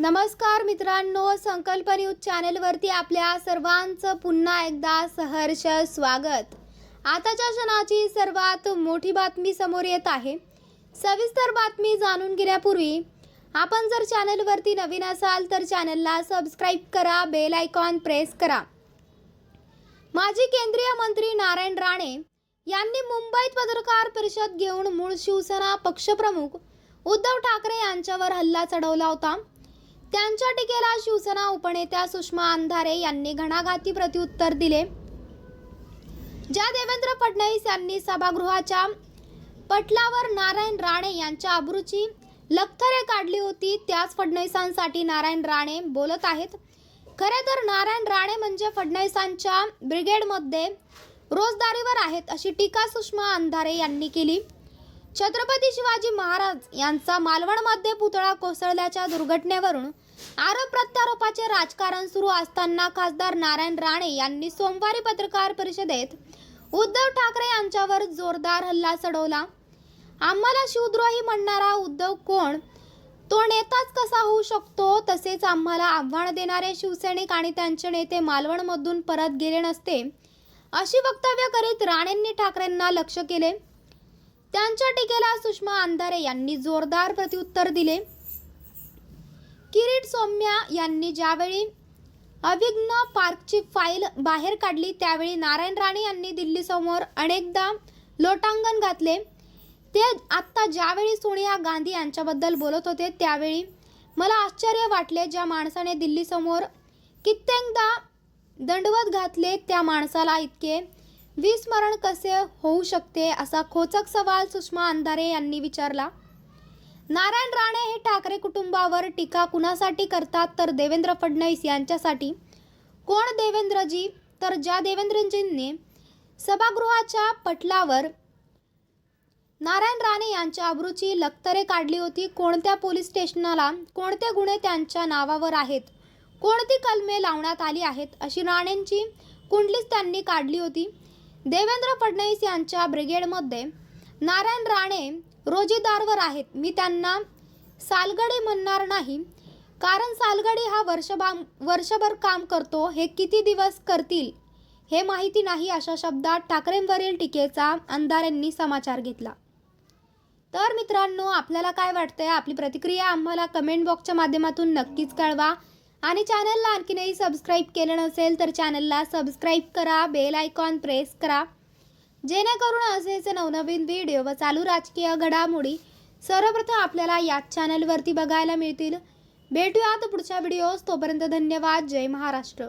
नमस्कार मित्रांनो संकल्प न्यूज चॅनेलवरती आपल्या सर्वांचं पुन्हा एकदा सहर्ष स्वागत. आताच्या क्षणाची सर्वात मोठी बातमी समोर येत आहे. सविस्तर बातमी जाणून घेण्यापूर्वी आपण जर चॅनलवरती नवीन असाल तर चॅनलला सबस्क्राईब करा बेल आयकॉन प्रेस करा. माजी केंद्रीय मंत्री नारायण राणे यांनी मुंबईत पत्रकार परिषद घेऊन मूळ शिवसेना पक्षप्रमुख उद्धव ठाकरे यांच्यावर हल्ला चढवला होता. त्यांच्या टीकेला शिवसेना उपनेत्या सुषमा अंधारे यांनी घणाघाती प्रत्युत्तर दिले. ज्या देवेंद्र फडणवीस यांनी सभागृहाच्या पटलावर नारायण राणे यांच्या अब्रूची लखतरे काढली होती त्याच फडणवीसांसाठी नारायण राणे बोलत आहेत. खरे तर नारायण राणे म्हणजे फडणवीसांच्या ब्रिगेडमध्ये रोजदारीवर आहेत अशी टीका सुषमा अंधारे यांनी केली. छत्रपती शिवाजी महाराज यांचा मालवणमध्ये पुतळा कोसळल्याच्या दुर्घटनेवरून आरोप प्रत्यारोपाचे राजकारण सुरू असताना खासदार नारायण राणे यांनी सोमवारी पत्रकार परिषदेत उद्धव ठाकरे यांच्यावर जोरदार हल्ला चढवला. आम्हाला शिवद्रोही म्हणणारा उद्धव कोण? तो नेताच कसा होऊ शकतो? तसेच आम्हाला आव्हान देणारे शिवसैनिक आणि त्यांचे नेते मालवणमधून परत गेले नसते अशी वक्तव्य करीत राणेंनी ठाकरेंना लक्ष केले. त्यांच्या टीकेला सुषमा अंधारे यांनी जोरदार प्रत्युत्तर दिले. किरीट सौम्या यांनी ज्यावेळी अविघ्न पार्कची फाईल बाहेर काढली त्यावेळी नारायण राणे यांनी दिल्लीसमोर अनेकदा लोटांगण घातले. ते आत्ता ज्यावेळी सोनिया गांधी यांच्याबद्दल बोलत होते त्यावेळी मला आश्चर्य वाटले ज्या माणसाने दिल्लीसमोर कित्येकदा दंडवत घातले त्या माणसाला इतके विस्मरण कसे होऊ शकते असा खोचक सवाल सुषमा अंधारे यांनी विचारला. नारायण राणे हे ठाकरे कुटुंबावर टीका कुणासाठी करतात तर देवेंद्र फडणवीस यांच्यासाठी? कोण देवेंद्रजी? तर ज्या देवेंद्रजींनी सभागृहाच्या पटलावर नारायण राणे यांच्या अब्रूची लक्तरे काढली होती कोणत्या पोलीस स्टेशनाला कोणते गुन्हे त्यांच्या नावावर आहेत कोणती कलमे लावण्यात आली आहेत अशी राणेंची कुंडलीच त्यांनी काढली होती. देवेंद्र फडणवीस यांच्या ब्रिगेडमध्ये नारायण राणे रोजीदारवर आहेत. मी त्यांना सालगडी म्हणणार नाही कारण सालगडी हा वर्षभा वर्षभर काम करतो. हे किती दिवस करतील हे माहिती नाही अशा शब्दात ठाकरेंवरील टीकेचा अंधारेंनी समाचार घेतला. तर मित्रांनो आपल्याला काय वाटतंय? आपली प्रतिक्रिया आम्हाला कमेंट बॉक्सच्या माध्यमातून नक्कीच कळवा. आणि चॅनलला आणखीनही सबस्क्राईब केलं नसेल तर चॅनलला सबस्क्राईब करा बेल आयकॉन प्रेस करा. जेणेकरून असेच नवनवीन व्हिडिओ व चालू राजकीय घडामोडी सर्वप्रथम आपल्याला याच चॅनलवरती बघायला मिळतील. भेटूयात पुढच्या व्हिडिओज तोपर्यंत धन्यवाद. जय महाराष्ट्र.